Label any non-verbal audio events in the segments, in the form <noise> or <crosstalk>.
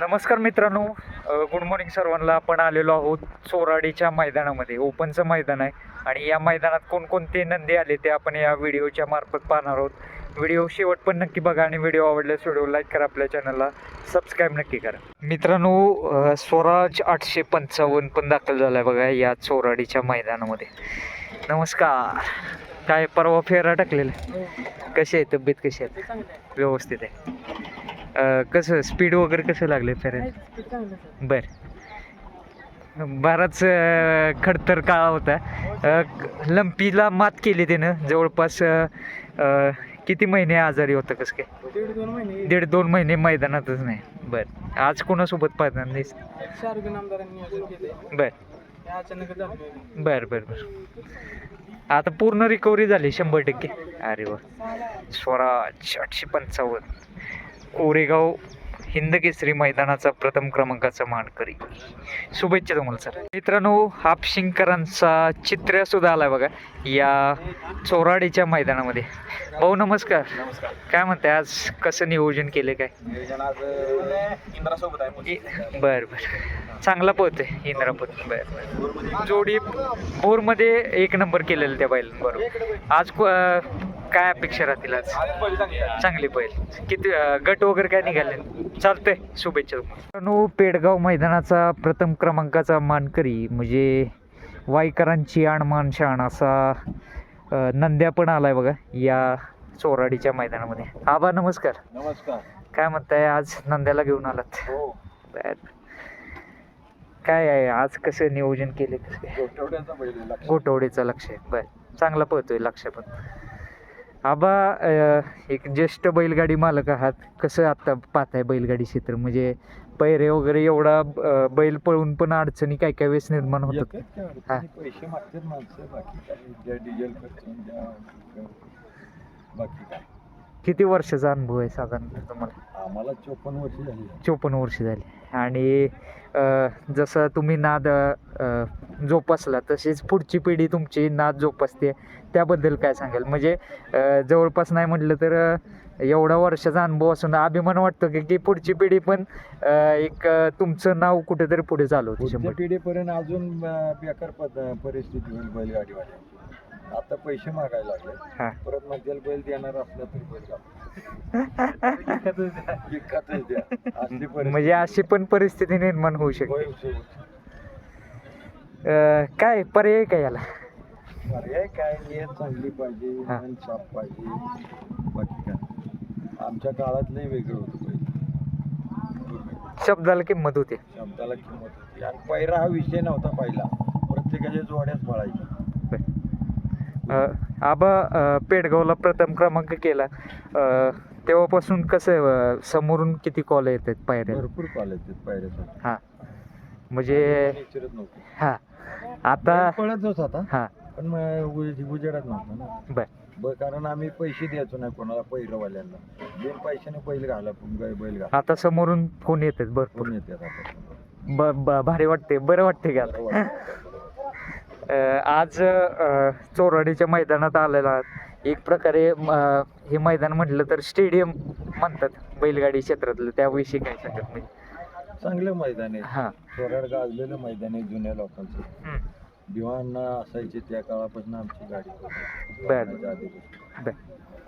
नमस्कार मित्रांनो good morning सर्वांना. आपण आलेलो आहोत चोराडीच्या मैदानामध्ये. ओपनचं मैदान आहे आणि या मैदानात कोणकोणते नंदी आले ते आपण या व्हिडिओच्या मार्फत पाहणार आहोत. व्हिडिओ शेवट पण नक्की बघा आणि व्हिडिओ आवडल्यास व्हिडिओ लाईक करा आपल्या चॅनलला सबस्क्राईब नक्की करा. मित्रांनो स्वराज आठशे पंचावन्न पण दाखल झाला आहे बघा या चोराडीच्या मैदानामध्ये. नमस्कार. काय परवा फेरा टाकलेला? कशी आहे? तब्येत कशी आहे? व्यवस्थित आहे. अ, कसं स्पीड वगैरे कसं लागले फेऱ्यात बर. बराच अ, खडतर काळ होता. अ, क- लंपीला मात केली त्यानं जवळपास अ, अ, किती महिने आजारी होतं कसं काय? दीड दोन महिने. दीड दोन महिने मैदानातच नाही. बर. आज कोणासोबत शाहरुख आमदारांनी नियोजन केले बर. हे अचानक झालं. बर बर बर. आता पूर्ण रिकव्हरी झाली शंभर टक्के. अरे वा. स्वराज आठशे पंचावन्न. कोरेगाव हिंद केसरी मैदानाचा प्रथम क्रमांकाचा मानकरी. शुभेच्छा तुम्हाला सर. मित्रांनो हापशिंकरांचा चित्र सुद्धा आलाय बघा या चोराडीच्या मैदानामध्ये. भाऊ नमस्कार. काय म्हणताय आज कसं नियोजन केलं काय? बर बर. चांगला पोहतोय इंद्रापत बर बर. जोडी बोरमध्ये एक नंबर केलेलं त्या बैलांनी बरोबर. आज काय अपेक्षा राहतील आज? पहिली चांगली. बैल किती गट वगैरे काय निघाले? चालतंय शुभेच्छा मित्रांनो पेडगाव मैदानाचा प्रथम क्रमांकाचा मानकरी म्हणजे वाईकरांची आणमान शाण असा नंद्या पण आलाय बघा या चोराडीच्या मैदानामध्ये. आबा नमस्कार. नमस्कार. काय म्हणताय आज नंद्याला घेऊन आलात? हो. काय आहे आज कसं नियोजन केले गोठवड्याचा लक्ष आहे. बर. चांगला पळतोय लक्ष पण. आबा एक ज्येष्ठ बैलगाडी मालक आहात. कसं आता पाहताय बैलगाडी क्षेत्र? म्हणजे पैरे वगैरे एवढा बैल पळून पण अडचणी काय काय वेळेस निर्माण होतात? हा. अडचणी, पैसे मागतात माणसं. बाकी काय? डिझेल खर्च द्या बाकी काय? किती वर्षाचा अनुभव आहे साधारण तुम्हाला? आम्हाला चोपन्न वर्ष झाली. चोपन्न वर्ष झाली. आणि अं, जसं तुम्ही नाद अं, जोपासला तशीच पुढची पिढी तुमची नाद जोपासते. त्याबद्दल काय सांगाल? म्हणजे अं, जवळपास नाही म्हटलं तर अं, एवढा वर्षाचा अनुभव असून अभिमान वाटतो की की पुढची पिढी पण अं, एक अं, तुमचं नाव कुठेतरी पुढे चालवते पुढच्या शंभर पिढीपर्यंत अजून अं, बेकार पद परिस्थिती होईल आता पैसे मागायला लागले. परत म्हणतील बैल देणार असला तरी बैल. <laughs> विकतच द्या. असली म्हणजे अशी पण परिस्थिती निर्माण होऊ शकते. काय पर्याय काय याला? पर्याय काय? नियत चांगली पाहिजे. मन साफ पाहिजे. बाकी काय? आमच्या काळात लय वेगळं होतं शब्दाला किंमत होते. शब्दाला किंमत होती. आणि पैरा हा विषय नव्हता पहिला. प्रत्येकाच्या जोड्याच पळायच्या. आबा पेडगावला प्रथम क्रमांक केला. तेव्हापासून कसं समोरून किती कॉल येतात पायऱ्या? भरपूर कॉलेज आहेत पायऱ्यासाठी. हां. म्हणजे हां. आता पळतच होता हां. पण उजेडात नव्हता ना. बर. ब कारण आम्ही पैसे द्यायचो नाही कोणाला पहिरवाल्यांना बिन पैशाने बैल घाला बैल बैल घाला. आता समोरून फोन येतात भरपूर. येते आता. ब ब- भारी वाटते बरं वाटते का आता? आज चोराडीच्या मैदानात आलेला आहात. एक प्रकारे म, हे मैदान म्हटलं तर स्टेडियम म्हणतात बैलगाडी क्षेत्रातलं. त्याविषयी काय सांगत मी चांगलं मैदान आहे. हां. चोराड गाजलेलं मैदान आहे जुन्या लोकांचं. दिवाण असायचे त्या काळापासून आमची गाडी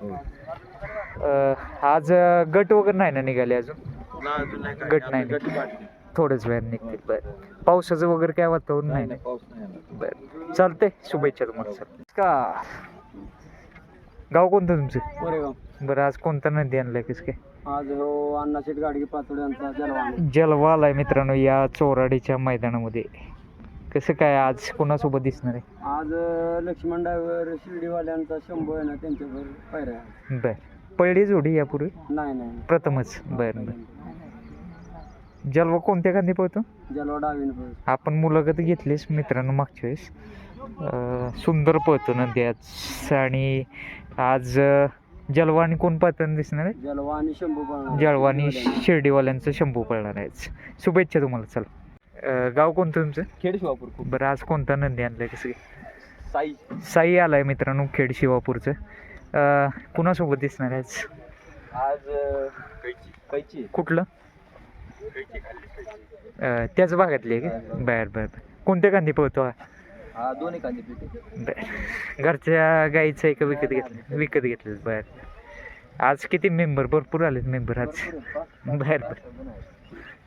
हो. आज गट वगैरे नाही ना निघाले अजून? नाही गट. नाही. थोड्याच वेळात निघतील बर. पावसाचं वगैरे काय वातावरण नाही नाही नाही, पाऊस नाही आला. ना बर. चालतंय. शुभेच्छा तुम्हाला सर. का गाव कोणतं तुमचं? कोरेगाव. बरं आज कोणता नदी आणलाय कस काय आज हो अण्णाशेट गाडगे यांचा जलवान जलवा आलाय मित्रांनो या चोराडीच्या मैदानामध्ये. कसं काय आज कोणासोबत दिसणार आहे? आज लक्ष्मण ड्रायव्हर शिर्डीवाल्यांचा शंभू आहे ना त्यांच्यावर पायऱ्या आहे. बर. पळली जोडी यापूर्वी? नाही नाही प्रथमच. बर बर. जलवा कोणत्या खांदी पळतो? जलवा डावीन आपण मुलाखत घेतलीच मित्रांनो मागच्या वेळेस. सुंदर पळतो नंदी आज. आणि आज अं, जलवा आणि कोण पाहताना दिसणार आहे? जलवा आणि शंभू आणि शिर्डीवाल्यांचं शंभू पळणार आहे शुभेच्छा तुम्हाला चला. गाव कोणतं तुमचं? खेड शिवापूर खूप बरं आज कोणता नंदी आणलाय कसं? साई. साई आलाय मित्रांनो खेड शिवापूरचं कुणासोबत दिसणार आहे आज? कुठलं? अं, त्याच भागातली आहे का? बर बर बर. कोणत्या कांदी पोहतो हा? हा दोन्ही कांदे बर. घरच्या गाईचं आहे का विकत घेतलं. विकत घेतलं. बर. आज किती मेंबर? भरपूर आलेत मेंबर आज. बर बर.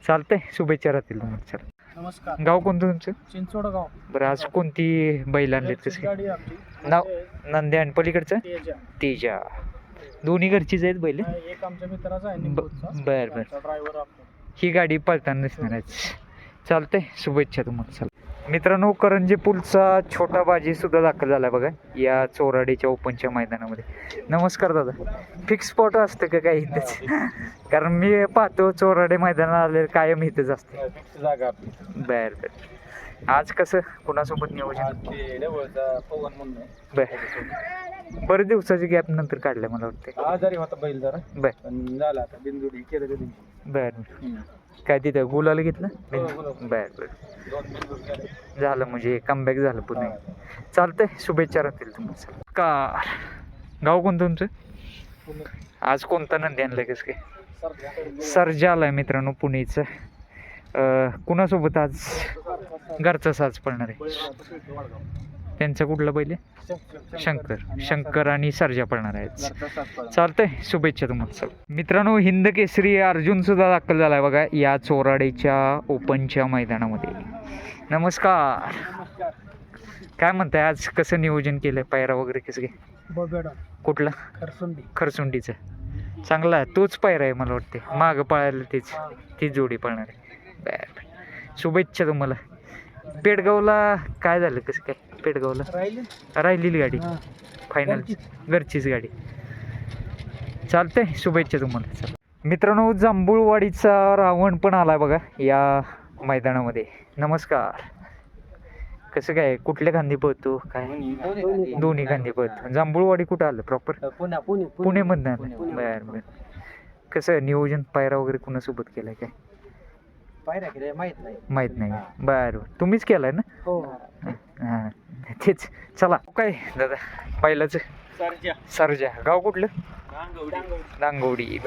चालतंय. शुभेच्छा राहतील तुम्हाला. चला. नमस्कार. गाव कोणतं तुमचं? चिंचवड गाव. बरं आज कोणती बैल आणलीत घरचीच कसे गाडी आहे आमची. नाव? नंदी आणि पलीकडचं? तेजा. तेजा. दोन्ही घरचीच आहेत बैल? एक आमच्या मित्राचा आहे ब- निंबूचा. बर बर. ड्रायव्हर आपण ही गाडी पळताना दिसणार आहे. चालतंय शुभेच्छा तुम्हाला. चला. मित्रांनो करंजी पूलचा छोटा बाजी सुद्धा दाखल झाला बघा या चोराडीच्या ओपनच्या मैदानामध्ये. नमस्कार दादा. फिक्स स्पॉट असतं का काही इथंच? <laughs> कारण मी पाहतो चोराडे मैदानात आले कायम इथंच असते. जागा बर बर. आज कसं? कुणासोबत नियोजन. बर. बरेच दिवसाची गॅप नंतर काढलं मला वाटतं आजारी होता बैल जरा. बर. पण झाला आता बिंदुडी केलं त्या दिवशी. बर. काय तिथं गुलाला घेतलं? हो. बर बर. दोन बिंदूड केले झालं. म्हणजे कमबॅक झालं पुन्हा चालतंय शुभेच्छा राहतील तुम्हाला कार गाव कोणतं तुमचं? आज कोणता नंदी आणलाय कसं काय? सर्जा आलाय मित्रांनो पुणेचं. अं, कुणासोबत आज घरचा साज पडणार आहे? त्यांचा कुठला पहिले? शंकर. शंकर आणि सर्जा पडणार आहेत. चालतंय शुभेच्छा तुम्हाला चला मित्रांनो हिंद केसरी अर्जुन सुद्धा दाखल झालाय बघा या चोराडेच्या ओपनच्या मैदानामध्ये. नमस्कार. काय म्हणताय आज कसं नियोजन केलंय? पायरा वगैरे कसं काय? कुठला? खरसुंडी. खरसुंडीचं. चांगला आहे तोच पायरा आहे मला वाटते मागं पळायला तीच ती जोडी पळणार आहे. बर. शुभेच्छा तुम्हाला. पेडगावला काय झालं कसं काय? पेडगावला राहिले? राहिलेली गाडी. फायनल घरचीच. गाडी. चालतंय. शुभेच्छा तुम्हाला. चला. मित्रांनो जांभूळवाडीचा रावण पण आलाय बघा या मैदानामध्ये. नमस्कार. कसं काय? कुठल्या खांदी पळतो? काय? दोन्ही खांदी. पळतो. जांभूळवाडी कुठं आलं? प्रॉपर पुण्या पुणे पुण्यामधनं आलं. बर बर. कसं नियोजन पायरा वगैरे कुणासोबत केलंय काय? पायऱ्या केल्या माहीत नाही. माहीत नाही. बरं बरं. तुम्हीच केलाय ना? हो. हां. तेच चला. काय दादा पहिलाच? सरजा. सरजा. गाव कुठलं? दांगवडी